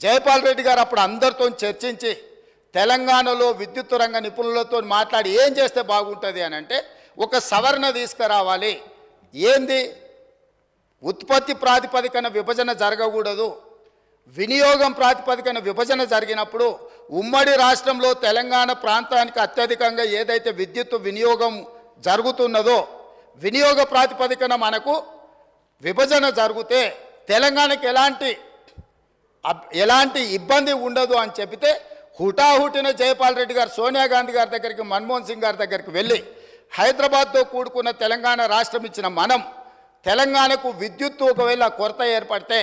జయపాల్ రెడ్డి గారు అప్పుడు అందరితో చర్చించి తెలంగాణలో విద్యుత్ రంగ నిపుణులతో మాట్లాడి ఏం చేస్తే బాగుంటుంది అని అంటే ఒక సవరణ తీసుకురావాలి. ఏంది? ఉత్పత్తి ప్రాతిపదికన విభజన జరగకూడదు. వినియోగం ప్రాతిపదికన విభజన జరిగినప్పుడు ఉమ్మడి రాష్ట్రంలో తెలంగాణ ప్రాంతానికి అత్యధికంగా ఏదైతే విద్యుత్ వినియోగం జరుగుతున్నదో వినియోగ ప్రాతిపదికన మనకు విభజన జరిగితే తెలంగాణకి ఎలాంటి ఎలాంటి ఇబ్బంది ఉండదు అని చెబితే హుటాహుటిన జయపాల్ రెడ్డి గారు సోనియా గాంధీ గారి దగ్గరికి మన్మోహన్ సింగ్ గారి దగ్గరికి వెళ్ళి హైదరాబాద్తో కూడుకున్న తెలంగాణ రాష్ట్రం ఇచ్చిన మనం తెలంగాణకు విద్యుత్తు ఒకవేళ కొరత ఏర్పడితే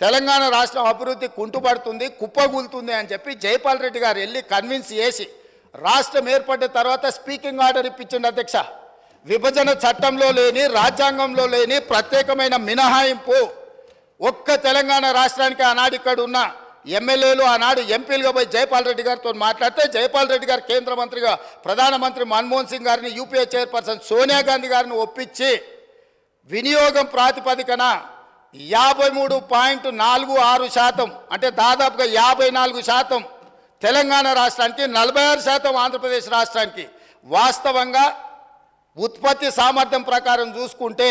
తెలంగాణ రాష్ట్రం అభివృద్ధి కుంటుపడుతుంది కుప్పగూలుతుంది అని చెప్పి జయపాల్ రెడ్డి గారు వెళ్ళి కన్విన్స్ చేసి రాష్ట్రం ఏర్పడిన తర్వాత స్పీకింగ్ ఆర్డర్ ఇప్పించండి అధ్యక్ష. విభజన చట్టంలో లేని రాజ్యాంగంలో లేని ప్రత్యేకమైన మినహాయింపు ఒక్క తెలంగాణ రాష్ట్రానికి ఆనాడు ఇక్కడ ఉన్న ఎమ్మెల్యేలు ఆనాడు ఎంపీలుగా పోయి జయపాల్ రెడ్డి గారితో మాట్లాడితే జయపాల్ రెడ్డి గారు కేంద్ర మంత్రిగా ప్రధానమంత్రి మన్మోహన్ సింగ్ గారిని యూపీఏ చైర్పర్సన్ సోనియా గాంధీ గారిని ఒప్పించి వినియోగం ప్రాతిపదికన యాభై మూడు పాయింట్ నాలుగు ఆరు శాతం అంటే దాదాపుగా యాభై నాలుగు శాతం తెలంగాణ రాష్ట్రానికి నలభై ఆరు శాతం ఆంధ్రప్రదేశ్ రాష్ట్రానికి వాస్తవంగా ఉత్పత్తి సామర్థ్యం ప్రకారం చూసుకుంటే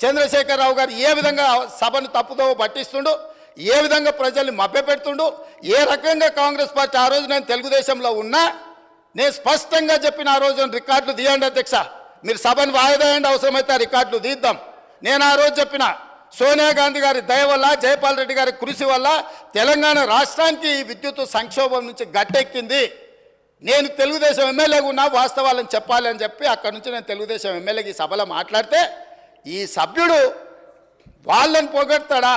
చంద్రశేఖరరావు గారు ఏ విధంగా సభను తప్పుదోవ పట్టిస్తుండు ఏ విధంగా ప్రజల్ని మభ్యపెడుతుండు ఏ రకంగా కాంగ్రెస్ పార్టీ ఆ రోజు నేను తెలుగుదేశంలో ఉన్నా నేను స్పష్టంగా చెప్పిన ఆ రోజు రికార్డులు తీయండి అధ్యక్ష. మీరు సభను వాయిదాయండి అవసరమైతే ఆ రికార్డులు తీద్దాం. నేను ఆ రోజు చెప్పిన సోనియా గాంధీ గారి దయ వల్ల జయపాల్ రెడ్డి గారి కృషి వల్ల తెలంగాణ రాష్ట్రానికి ఈ విద్యుత్ సంక్షోభం నుంచి గట్టెక్కింది. నేను తెలుగుదేశం ఎమ్మెల్యేగా ఉన్నా వాస్తవాలను చెప్పాలని చెప్పి అక్కడి నుంచి నేను తెలుగుదేశం ఎమ్మెల్యేకి సభలో మాట్లాడితే ఈ సభ్యుడు వాళ్ళని పొగడతాడా?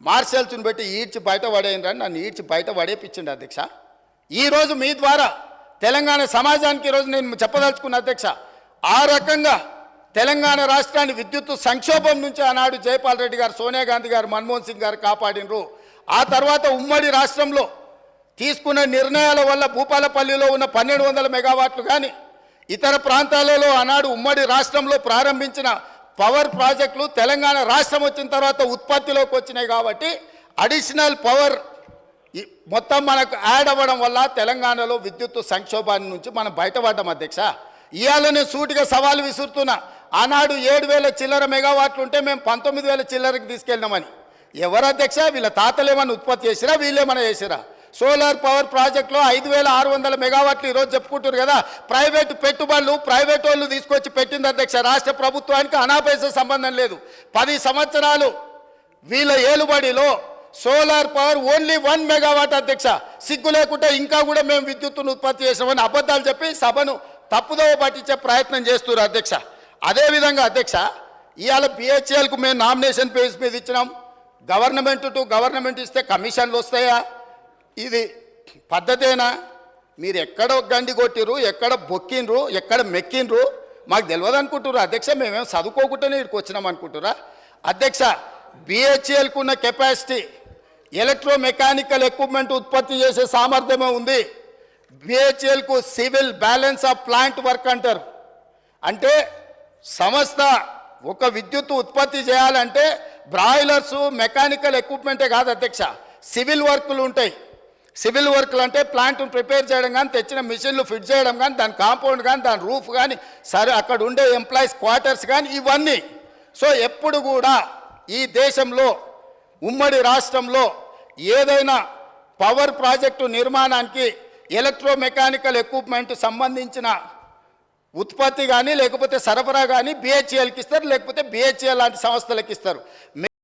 మార్షల్స్ని పెట్టి ఈడ్చి బయట పడేయండి నన్ను ఈడ్చి బయట పడేపించండి అధ్యక్ష. ఈరోజు మీ ద్వారా తెలంగాణ సమాజానికి ఈరోజు నేను చెప్పదలుచుకున్న అధ్యక్ష ఆ రకంగా తెలంగాణ రాష్ట్రాన్ని విద్యుత్ సంక్షోభం నుంచి ఆనాడు జయపాల్ రెడ్డి గారు సోనియా గాంధీ గారు మన్మోహన్ సింగ్ గారు కాపాడినరు. ఆ తర్వాత ఉమ్మడి రాష్ట్రంలో తీసుకున్న నిర్ణయాల వల్ల భూపాలపల్లిలో ఉన్న పన్నెండు వందల మెగావాట్లు కానీ ఇతర ప్రాంతాలలో ఆనాడు ఉమ్మడి రాష్ట్రంలో ప్రారంభించిన పవర్ ప్రాజెక్టులు తెలంగాణ రాష్ట్రం వచ్చిన తర్వాత ఉత్పత్తిలోకి వచ్చినాయి కాబట్టి అడిషనల్ పవర్ మొత్తం మనకు యాడ్ అవ్వడం వల్ల తెలంగాణలో విద్యుత్ సంక్షోభాన్ని నుంచి మనం బయటపడ్డాం అధ్యక్ష. ఇవాళ నేను సూటిగా సవాలు విసురుతున్నా. ఆనాడు ఏడు వేల చిల్లర మెగావాట్లు ఉంటే మేము పంతొమ్మిది వేల చిల్లరకి తీసుకెళ్ళినామని. ఎవరు అధ్యక్ష? వీళ్ళ తాతలు ఏమైనా ఉత్పత్తి చేసిరా? వీళ్ళేమైనా చేసిరా? సోలార్ పవర్ ప్రాజెక్టులో ఐదు వేల ఆరు వందల మెగావాట్లు ఈరోజు చెప్పుకుంటారు కదా. ప్రైవేటు పెట్టుబడులు ప్రైవేట్ వాళ్ళు తీసుకొచ్చి పెట్టింది అధ్యక్ష. రాష్ట్ర ప్రభుత్వానికి అనాపేస సంబంధం లేదు. పది సంవత్సరాలు వీళ్ళ ఏలుబడిలో solar power only one megawatt అధ్యక్ష. సిగ్గు లేకుండా ఇంకా కూడా మేము విద్యుత్తును ఉత్పత్తి చేసామని అబద్ధాలు చెప్పి సభను తప్పుదోవ పట్టించే ప్రయత్నం చేస్తున్నారు అధ్యక్ష. అదేవిధంగా అధ్యక్ష ఇవాళ బిహెచ్ఎల్కు మేము నామినేషన్ పేజ్ మీద ఇచ్చినాం. గవర్నమెంట్ టు గవర్నమెంట్ ఇస్తే కమిషన్లు వస్తాయా? ఇది పద్ధతేనా? మీరు ఎక్కడ గండి కొట్టిర్రు ఎక్కడ బొక్కిండ్రు ఎక్కడ మెక్కిండ్రు? మాకు తెలియదు అనుకుంటున్నారు అధ్యక్ష మేమేం చదువుకోకుండానే ఇక్కడికి వచ్చినాం అనుకుంటురా అధ్యక్ష బిహెచ్ఎల్కు ఉన్న కెపాసిటీ ఎలక్ట్రో మెకానికల్ ఎక్విప్మెంట్ ఉత్పత్తి చేసే సామర్థ్యమే ఉంది. బిహెచ్ఎల్కు civil balance of plant work అంటారు. అంటే సంస్థ ఒక విద్యుత్ ఉత్పత్తి చేయాలంటే బ్రాయిలర్స్ మెకానికల్ ఎక్విప్మెంటే కాదు అధ్యక్ష. సివిల్ వర్కులు ఉంటాయి. సివిల్ వర్క్లు అంటే ప్లాంట్ను ప్రిపేర్ చేయడం కానీ తెచ్చిన మిషన్లు ఫిట్ చేయడం కానీ దాని కాంపౌండ్ కానీ దాని రూఫ్ కానీ సరే అక్కడ ఉండే ఎంప్లాయీస్ క్వార్టర్స్ కానీ ఇవన్నీ. సో ఎప్పుడు కూడా ఈ దేశంలో ఉమ్మడి రాష్ట్రంలో ఏదైనా పవర్ ప్రాజెక్టు నిర్మాణానికి ఎలక్ట్రోమెకానికల్ ఎక్విప్మెంట్ సంబంధించిన ఉత్పత్తి కానీ లేకపోతే సరఫరా కానీ బిహెచ్ఎల్కి ఇస్తారు లేకపోతే బిహెచ్ఎల్ లాంటి సంస్థలకు ఇస్తారు.